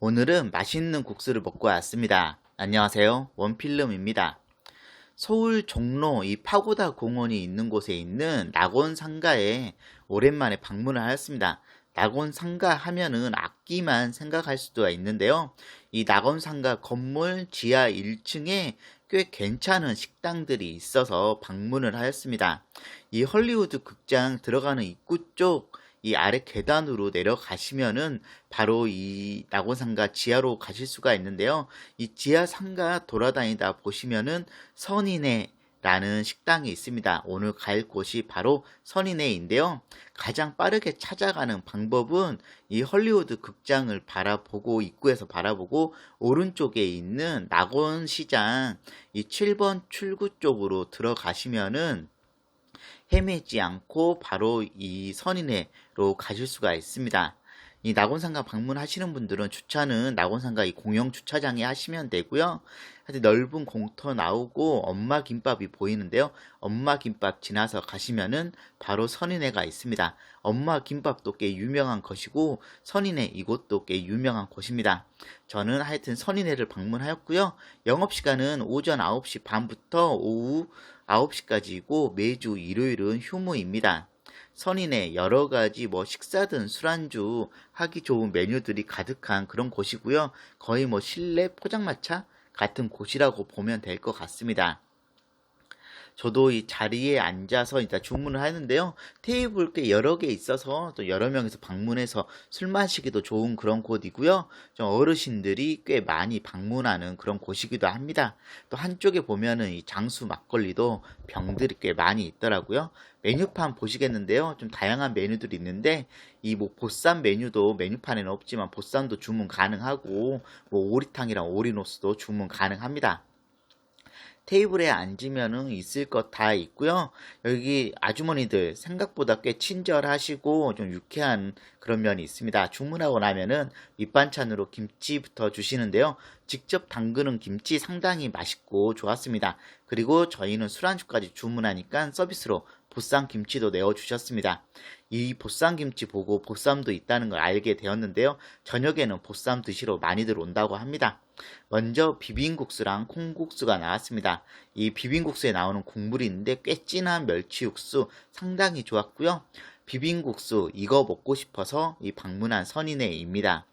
오늘은 맛있는 국수를 먹고 왔습니다. 안녕하세요. 원필름입니다. 서울 종로 이 파고다 공원이 있는 곳에 있는 낙원 상가에 오랜만에 방문을 하였습니다. 낙원 상가 하면은 악기만 생각할 수도 있는데요. 이 낙원 상가 건물 지하 1층에 꽤 괜찮은 식당들이 있어서 방문을 하였습니다. 이 헐리우드 극장 들어가는 입구 쪽 이 아래 계단으로 내려가시면은 바로 이 낙원상가 지하로 가실 수가 있는데요. 이 지하 상가 돌아다니다 보시면은 선인회라는 식당이 있습니다. 오늘 갈 곳이 바로 선인회인데요. 가장 빠르게 찾아가는 방법은 이 헐리우드 극장을 바라보고 입구에서 바라보고 오른쪽에 있는 낙원시장 이 7번 출구 쪽으로 들어가시면은 헤매지 않고 바로 이 선인회로 가실 수가 있습니다. 이 낙원상가 방문하시는 분들은 주차는 낙원상가 이 공영 주차장에 하시면 되고요. 넓은 공터 나오고 엄마 김밥이 보이는데요. 엄마 김밥 지나서 가시면은 바로 선인회가 있습니다. 엄마 김밥도 꽤 유명한 것이고 선인회 이곳도 꽤 유명한 곳입니다. 저는 하여튼 선인회를 방문하였고요. 영업 시간은 오전 9시 반부터 오후 9시까지이고 매주 일요일은 휴무입니다. 선인의 여러 가지 뭐 식사든 술안주 하기 좋은 메뉴들이 가득한 그런 곳이고요. 거의 뭐 실내 포장마차 같은 곳이라고 보면 될 것 같습니다. 저도 이 자리에 앉아서 일단 주문을 하는데요. 테이블 꽤 여러 개 있어서 또 여러 명이서 방문해서 술 마시기도 좋은 그런 곳이고요. 좀 어르신들이 꽤 많이 방문하는 그런 곳이기도 합니다. 또 한쪽에 보면은 이 장수 막걸리도 병들이 꽤 많이 있더라고요. 메뉴판 보시겠는데요. 좀 다양한 메뉴들이 있는데 이 뭐 보쌈 메뉴도 메뉴판에는 없지만 보쌈도 주문 가능하고 뭐 오리탕이랑 오리노스도 주문 가능합니다. 테이블에 앉으면은 있을 것 다 있고요. 여기 아주머니들 생각보다 꽤 친절하시고 좀 유쾌한 그런 면이 있습니다. 주문하고 나면은 밑반찬으로 김치부터 주시는데요. 직접 담그는 김치 상당히 맛있고 좋았습니다. 그리고 저희는 술안주까지 주문하니까 서비스로 보쌈 김치도 내어주셨습니다. 이 보쌈 김치 보고 보쌈도 있다는 걸 알게 되었는데요. 저녁에는 보쌈 드시러 많이들 온다고 합니다. 먼저 비빔국수랑 콩국수가 나왔습니다. 이 비빔국수에 나오는 국물이 있는데 꽤 진한 멸치 육수 상당히 좋았고요. 비빔국수 이거 먹고 싶어서 이 방문한 선인회입니다.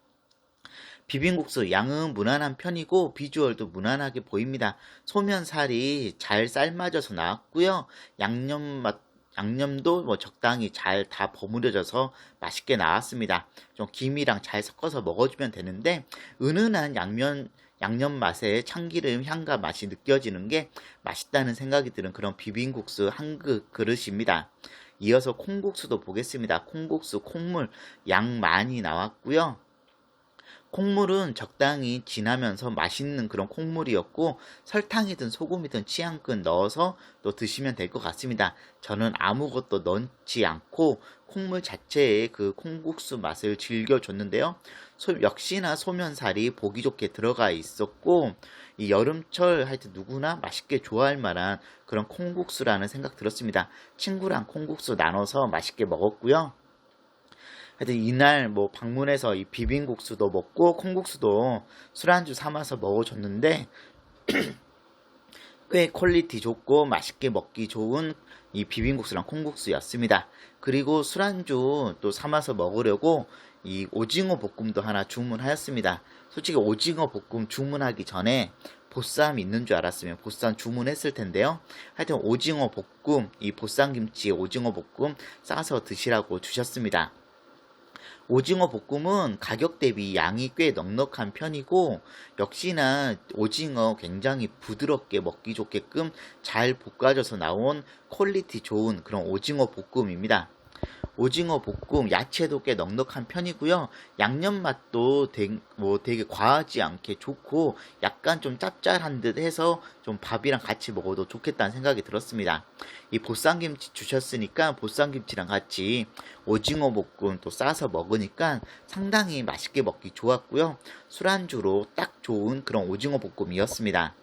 비빔국수 양은 무난한 편이고 비주얼도 무난하게 보입니다. 소면살이 잘 삶아져서 나왔고요. 양념 맛 양념도 뭐 적당히 잘 다 버무려져서 맛있게 나왔습니다. 좀 김이랑 잘 섞어서 먹어주면 되는데 은은한 양면 양념 맛에 참기름 향과 맛이 느껴지는 게 맛있다는 생각이 드는 그런 비빔국수 한 그릇입니다. 이어서 콩국수도 보겠습니다. 콩국수 콩물 양 많이 나왔고요. 콩물은 적당히 진하면서 맛있는 그런 콩물이었고 설탕이든 소금이든 취향껏 넣어서 또 드시면 될 것 같습니다. 저는 아무것도 넣지 않고 콩물 자체의 그 콩국수 맛을 즐겨줬는데요. 소, 역시나 소면살이 보기 좋게 들어가 있었고 이 여름철 하여튼 누구나 맛있게 좋아할 만한 그런 콩국수라는 생각 들었습니다. 친구랑 콩국수 나눠서 맛있게 먹었고요. 하여튼 이날 뭐 방문해서 이 비빔국수도 먹고 콩국수도 술안주 삼아서 먹어줬는데 꽤 퀄리티 좋고 맛있게 먹기 좋은 이 비빔국수랑 콩국수였습니다. 그리고 술안주 또 삼아서 먹으려고 이 오징어 볶음도 하나 주문하였습니다. 솔직히 오징어 볶음 주문하기 전에 보쌈 있는 줄 알았으면 보쌈 주문했을 텐데요. 하여튼 오징어 볶음, 이 보쌈 김치에 오징어 볶음 싸서 드시라고 주셨습니다. 오징어 볶음은 가격 대비 양이 꽤 넉넉한 편이고 역시나 오징어 굉장히 부드럽게 먹기 좋게끔 잘 볶아져서 나온 퀄리티 좋은 그런 오징어 볶음입니다. 오징어 볶음 야채도 꽤 넉넉한 편이고요. 양념 맛도 되게, 뭐 되게 과하지 않게 좋고 약간 좀 짭짤한 듯 해서 좀 밥이랑 같이 먹어도 좋겠다는 생각이 들었습니다. 이 보쌈김치 주셨으니까 보쌈김치랑 같이 오징어 볶음 또 싸서 먹으니까 상당히 맛있게 먹기 좋았고요. 술안주로 딱 좋은 그런 오징어 볶음이었습니다.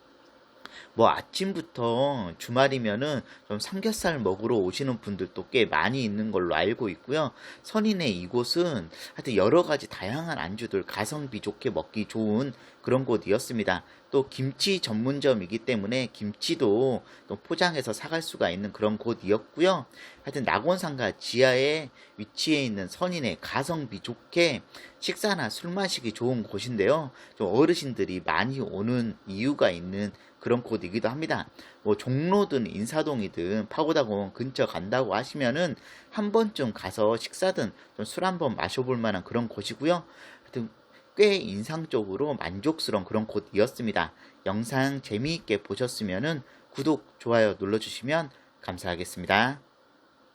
뭐 아침부터 주말이면은 좀 삼겹살 먹으러 오시는 분들도 꽤 많이 있는 걸로 알고 있고요. 선인의 이곳은 하여튼 여러 가지 다양한 안주들 가성비 좋게 먹기 좋은 그런 곳이었습니다. 또 김치 전문점이기 때문에 김치도 또 포장해서 사갈 수가 있는 그런 곳이었고요. 하여튼 낙원상가 지하에 위치해 있는 선인의 가성비 좋게 식사나 술 마시기 좋은 곳인데요. 좀 어르신들이 많이 오는 이유가 있는 그런 곳이기도 합니다. 뭐 종로든 인사동이든 파고다공원 근처 간다고 하시면은 한 번쯤 가서 식사든 좀 술 한번 마셔볼 만한 그런 곳이고요. 하여튼 꽤 인상적으로 만족스러운 그런 곳이었습니다. 영상 재미있게 보셨으면은 구독, 좋아요 눌러주시면 감사하겠습니다.